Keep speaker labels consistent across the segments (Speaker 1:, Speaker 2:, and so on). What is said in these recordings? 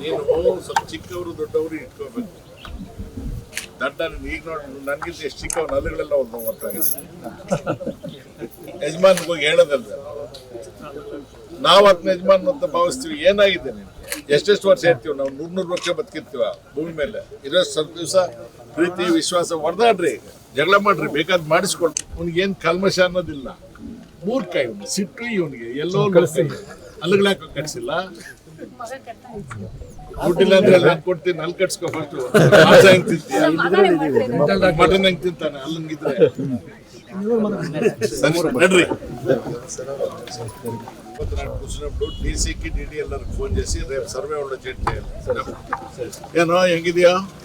Speaker 1: ನೀನು ಸ್ವಲ್ಪ ಚಿಕ್ಕವರು ದೊಡ್ಡವರು ಇಟ್ಕೋಬೇಕು. ದಡ್ಡ ನೀನು ಈಗ ನೋಡಿ ನನ್ಗಿಂತ ಎಷ್ಟು ಚಿಕ್ಕವ್ರು ನಲ್ಲುಗಳೆಲ್ಲ ಒಂದು ಒಟ್ಟಾಗಿದೆ ಯಜಮಾನ್ಗೆ ಹೋಗಿ ಹೇಳೋದಲ್ಲ ನಾವು ಅದನ್ನ ಯಜಮಾನ್ ಅಂತ ಭಾವಿಸ್ತೀವಿ. ಏನಾಗಿದೆ ನೀನು? ಎಷ್ಟೆಷ್ಟು ವರ್ಷ ಇರ್ತೀವಿ? ನಾವು ನೂರ್ ನೂರು ವರ್ಷ ಬದುಕಿರ್ತೀವ ಭೂಮಿ ಮೇಲೆ. ಇರೋ ಸ್ವಲ್ಪ ದಿವಸ ಪ್ರೀತಿ ವಿಶ್ವಾಸ ಹೊಡೆದಾಡ್ರಿ ಜಗಳ ಮಾಡ್ರಿ ಬೇಕಾದ್ ಮಾಡಿಸ್ಕೊಳ್ರಿ ಅವ್ನಿಗೆ ಏನ್ ಕಲ್ಮಶ ಅನ್ನೋದಿಲ್ಲ ಮೂರ್ಖ ಇವನು ಸಿಟ್ಟು ಇವನಿಗೆ ಎಲ್ಲೋ ಅಲ್ಲಿಗಳಾಕ ಕಟ್ಸಿಲ್ಲ
Speaker 2: ಮಗ ಕರ್ತಾನೆ
Speaker 1: ದುಡ್ಡಿಲ್ಲ ಅಂದ್ರೆ ಅಲ್ಲಿ ನಾನ್ ಕೊಡ್ತೀನಿ ಅಲ್ಲಿ ಕಟ್ಸ್ಕೊ ಫಸ್ಟ್ ಮಾಂಸ ಹೆಂಗ್ ತಿಂತೀಯ ಮಟನ್ ಹೆಂಗ್ ತಿಂತಾನೆ ಅಲ್ಲಂಗಿದ್ರೆ ಸರಿ ನಡ್ರಿ కూర్చున్నప్పుడు డీసీకి డిడి ಎಲ್ಲರೂ ಫೋನ್ చేసి రేపు ಸರ್ವೆ ಒಳ್ಳೆ ಚೆಟ್ಟಿ ಏನೋ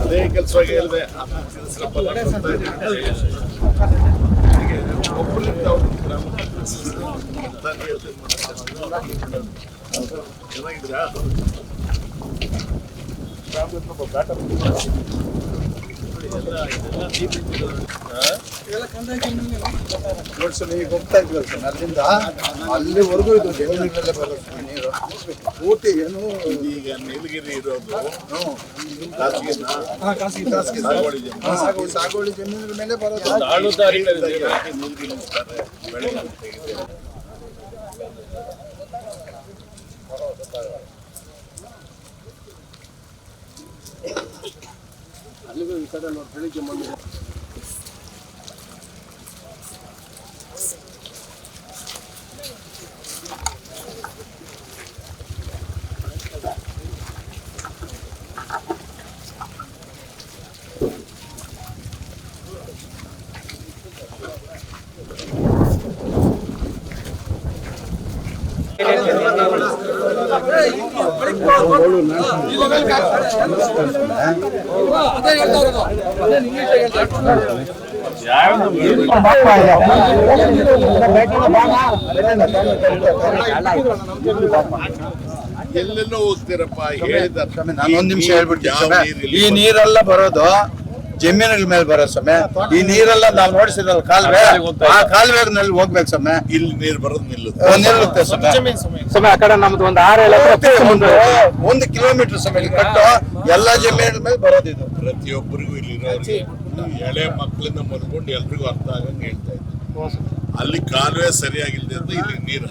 Speaker 1: ಅದೇ ಕೆಲಸವಾಗಿ ಹೇಳಿದೆ ಒಬ್ಬರಿಂದ ಚೆನ್ನಾಗಿದ್ದೀರಾ
Speaker 3: ನೋಡಿ ಸರ್ ಈಗ ಹೋಗ್ತಾ ಇದ್ವಲ್ಲ ಸರ್ ಅಲ್ಲಿಂದ ಅಲ್ಲಿವರೆಗೂ ಇದು ಜಮೀನುಗಳಲ್ಲೇ ಬರುತ್ತೆ ನೀರು. ಪೂರ್ತಿ ಏನು?
Speaker 1: ಈಗ ನೀಲಗಿರಿ ಇರೋದು
Speaker 3: ಖಾಸಗಿ ಖಾಸಗಿ
Speaker 1: ಸಾಗುವಳಿ ಜಮೀನು.
Speaker 3: ಹಾ, ಸಾಗುವಳಿ ಸಾಗುವಳಿ ಜಮೀನುಗಳ ಮೇಲೆ ಬರೋದು.
Speaker 1: ಹಾಕಿ ನೀಲ್ಗಿರಿ ನಿಲ್ಸ್ತಾರೆ. ಬೆಳೆಗೆ ತೆಗೆದು. ಎಲ್ಲೆಲ್ಲೋ ಹೋಗ್ತೀರಪ್ಪ ಹೇಳಿದ
Speaker 3: ನಾನೊಂದ್ ನಾನು ಒಂದ್ ನಿಮಿಷ ಹೇಳ್ಬಿಟ್ಟು. ಈ ನೀರೆಲ್ಲ ಬರೋದು ಜಮೀನುಗಳ ಮೇಲೆ ಬರೋ ಸಮಯ ಈ ನೀರೆಲ್ಲ ನಾವು ನೋಡಿಸಿದ್ರಲ್ಲ ಕಾಲುವೆ ಆ ಕಾಲುವೆನಲ್ಲಿ ಹೋಗ್ಬೇಕು ಸಮಯ
Speaker 1: ಇಲ್ಲಿ ನೀರು ಬರೋದು ನಿಲ್ಲುತ್ತೆ.
Speaker 3: ನಿಲ್ಲುತ್ತೆ ಸಮಯ
Speaker 4: ಸುಮ್ಮನೆ ಆ ಕಡೆ ನಮ್ದು ಒಂದು ಆರು ಎಳೆ
Speaker 3: ಒಂದು ಒಂದು ಕಿಲೋಮೀಟರ್ ಸಮಯ ಇಲ್ಲಿ ಕಟ್ಟು ಎಲ್ಲಾ ಜಮೀನುಗಳ ಮೇಲೆ ಬರೋದು ಇದು.
Speaker 1: ಪ್ರತಿಯೊಬ್ಬರಿಗೂ ಇಲ್ಲಿ ಎಳೆ ಮಕ್ಕಳಿಂದ ಮೊದಲ್ಕೊಂಡು ಎಲ್ರಿಗೂ ಅರ್ಥ ಆಗಂಗೆ ಹೇಳ್ತಾ ಇದ್ದೀನಿ ಅಲ್ಲಿ ಕಾಲುವೆ ಸರಿಯಾಗಿಲ್ಲದೆ ಅಂತ ಇಲ್ಲಿ ನೀರು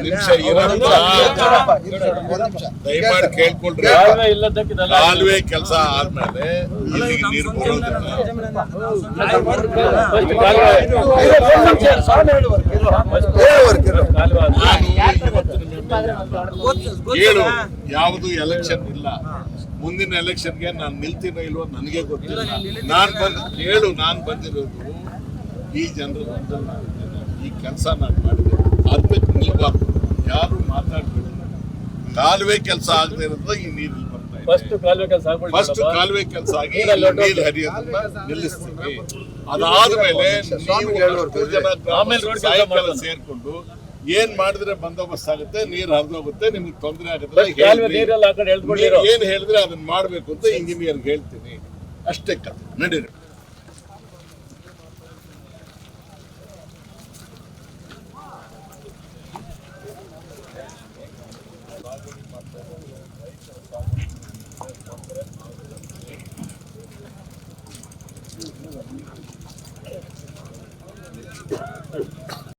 Speaker 1: ನಿಮಿಷ ದಯಮಾಡಿ ಕೇಳ್ಕೊಳ್ರಿ ಕಾಲುವೆ ಕೆಲಸ ಆದ್ಮೇಲೆ ಇಲ್ಲಿಗೆ ನೀರು ಹೇಳು ಯಾವುದು ಎಲೆಕ್ಷನ್ ಇಲ್ಲ ಮುಂದಿನ ಎಲೆಕ್ಷನ್ಗೆ ನಾನು ನಿಲ್ತೀನೋ ಇಲ್ವೋ ನನಗೆ ಗೊತ್ತಿಲ್ಲ ನಾನು ಬಂದ್ ಹೇಳು ನಾನು ಬಂದಿರೋದು ಈ ಜನರ ಈ ಕೆಲಸ ನಾನು ಮಾಡಿದೆ. ಅದಕ್ಕೆ ನಿಲ್ಬಾರ್ದು ಯಾರು ಮಾತಾಡ್ಬೇಡಿ. ಕಾಲುವೆ ಕೆಲಸ ಆಗದೆ ಇರೋದ್ರ ಈ ನೀರು ಇಲ್ಲಿ ಬರ್ತಾ ಇದೆ.
Speaker 4: ಫಸ್ಟ್ ಕಾಲುವೆ ಕೆಲಸ ಆಗ್ಬಿಡಿ
Speaker 1: ಫಸ್ಟ್ ಕಾಲುವೆ ಕೆಲಸ ಆಗಿ ನೀರು ಹರಿಯೋದನ್ನ ನಿಲ್ಲಿಸ್ತೀವಿ. ಅದಾದ್ಮೇಲೆ ನೀವು ಅಷ್ಟು ಜನ ಸಾಯಂಕಾಲ. ಸೇರ್ಕೊಂಡು ಏನ್ ಮಾಡಿದ್ರೆ ಬಂದೋಬಸ್ತ್ ಆಗುತ್ತೆ ನೀರ್ ಹರಿದೋಗುತ್ತೆ ನಿಮ್ಗೆ ತೊಂದರೆ ಆಗುತ್ತೆ. ಏನ್ ಹೇಳಿದ್ರೆ ಅದನ್ನ ಮಾಡ್ಬೇಕು ಅಂತ ಇಂಜಿನಿಯರ್ ಹೇಳ್ತೀನಿ. ಅಷ್ಟೇ ಕಥೆ. ನಡೀರಿ.